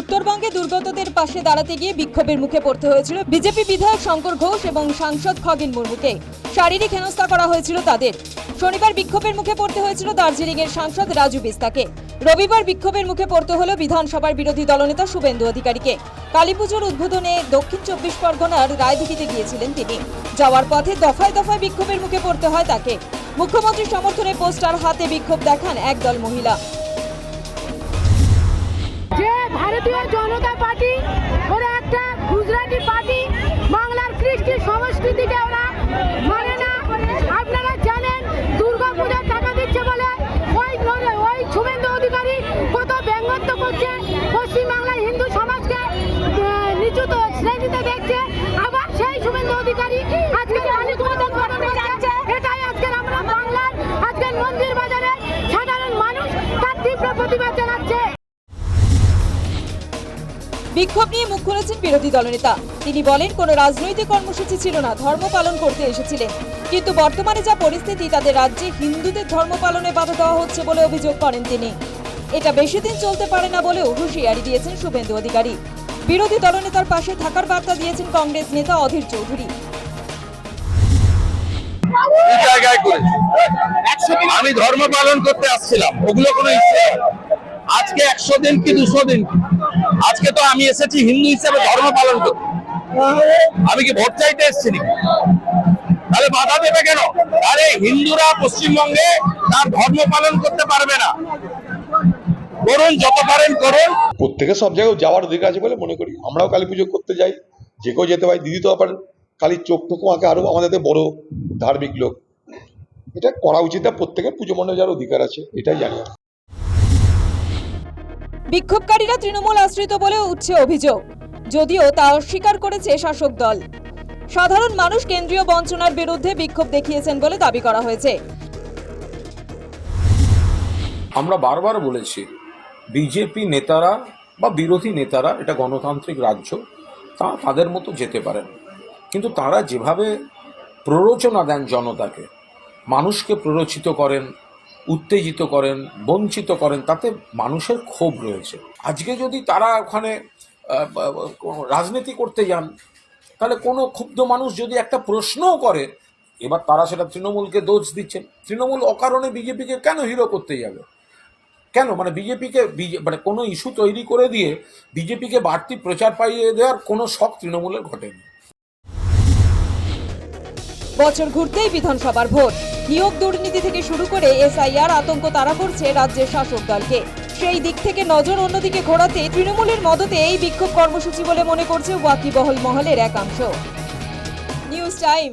উত্তরবঙ্গে দুর্গতদের পাশে দাঁড়াতে গিয়ে বিক্ষোভের মুখে পড়তে হয়েছিল বিজেপি বিধায়ক শঙ্কর ঘোষ এবং সাংসদ খগেন মুর্মুকে। শারীরিক হেনস্থা করা হয়েছিল তাদের। শনিবার বিক্ষোভের মুখে পড়তে হয়েছিল দার্জিলিং এর সাংসদ রাজু বিস্তাকে। রবিবার বিক্ষোভের মুখে পড়তে হলো বিধানসভার বিরোধী দলনেতা শুভেন্দু অধিকারীকে। কালীপুজোর উদ্বোধনে দক্ষিণ চব্বিশ পরগনার রায়দিঘিতে গিয়েছিলেন তিনি। যাওয়ার পথে দফায় দফায় বিক্ষোভের মুখে পড়তে হয় তাকে। মুখ্যমন্ত্রী সমর্থনে পোস্টার হাতে বিক্ষোভ দেখান একদল মহিলা। মানে আপনারা জানেন, দুর্গা টাকা দিচ্ছে বলে ওই ওই শুভেন্দু অধিকারী কত ব্যঙ্গত্ব করছে। পশ্চিমবাংলার হিন্দু সমাজকে নিচু শ্রেণীতে দেখছে। বিক্ষোভ নিয়ে মুখ খুলেছেন বিরোধী দলনেতা। তিনি বলেন, কোনো রাজনৈতিক কর্মসূচি ছিল না, ধর্ম পালন করতে এসেছিলেন। কিন্তু বর্তমানে যা পরিস্থিতি, তাদের রাজ্যে হিন্দুদের ধর্ম পালনে বাধা দেওয়া হচ্ছে বলে অভিযোগ করেন তিনি। এটা বেশি দিন চলতে পারে না বলেও হুঁশিয়ারি দিয়েছেন শুভেন্দু অধিকারী। বিরোধী দলনেতার পাশে থাকার বার্তা দিয়েছেন কংগ্রেস নেতা অধীর চৌধুরী। আমি ধর্ম পালন করতে আসছিলাম, ওগুলো কোনো আজকে একশো দিন কি দুশো দিন? আজকে তো আমি এসেছি হিন্দু হিসেবে ধর্ম পালন করতে। আমি কি ভোট চাইতে এসেছি নাকি? তাহলে বাধা দেবে কেন? আরে হিন্দুরা পশ্চিমবঙ্গে তার ধর্ম পালন করতে পারবে না। করুন, যত পারেন করুন। প্রত্যেকে সব জায়গায় যাওয়ার অধিকার আছে বলে মনে করি। আমরাও কালী পুজো করতে যাই। যে কেউ যেতে পারি, দিদি তো আবার কালীর চোখ টোকু আঁকে আরও আমাদের বড় ধার্মিক লোক। এটা করা উচিত প্রত্যেকের পুজো মণ্ডপে যাওয়ার অধিকার আছে, এটাই জানি। বিক্ষোভকারীরা তৃণমূল আশ্রিত বলে উঠছে অভিযোগ। যদিও তা অস্বীকার করেছে শাসক দল। সাধারণ মানুষ কেন্দ্রীয় বঞ্চনার বিরুদ্ধে বিক্ষোভ দেখিয়েছেন বলে দাবি করা হয়েছে। আমরা বারবার বলেছি, বিজেপি নেতারা বা বিরোধী নেতারা, এটা গণতান্ত্রিক রাজ্য, তা তাদের মতো যেতে পারেন। কিন্তু তারা যেভাবে প্ররোচনা দেন জনতাকে, মানুষকে প্ররোচিত করেন উত্তেজিত করেন, বঞ্চিত করেন, তাতে মানুষের ক্ষোভ রয়েছে। আজকে যদি তারা ওখানে রাজনীতি করতে যান, তাহলে কোনো ক্ষুব্ধ মানুষ যদি একটা প্রশ্নও করে, এবার তারা সেটা তৃণমূলকে দোষ দিচ্ছেন তৃণমূল অকারণে বিজেপিকে কেন হিরো করতে যাবে? কেন? মানে বিজেপিকে মানে কোনো ইস্যু তৈরি করে দিয়ে বিজেপিকে বাড়তি প্রচার পাইয়ে দেওয়ার কোনো শখ তৃণমূলের ঘটেনি। বছর ঘুরতেই বিধানসভার ভোট। নিয়োগ দুর্নীতি থেকে শুরু করে এসআইআর আতঙ্ক তারা করছে রাজ্যের শাসক দলকে। সেই দিক থেকে নজর অন্যদিকে ঘোরাতে তৃণমূলের মদতে এই বিক্ষোভ কর্মসূচি বলে মনে করছে ওয়াকিবহল মহলের একাংশ। News time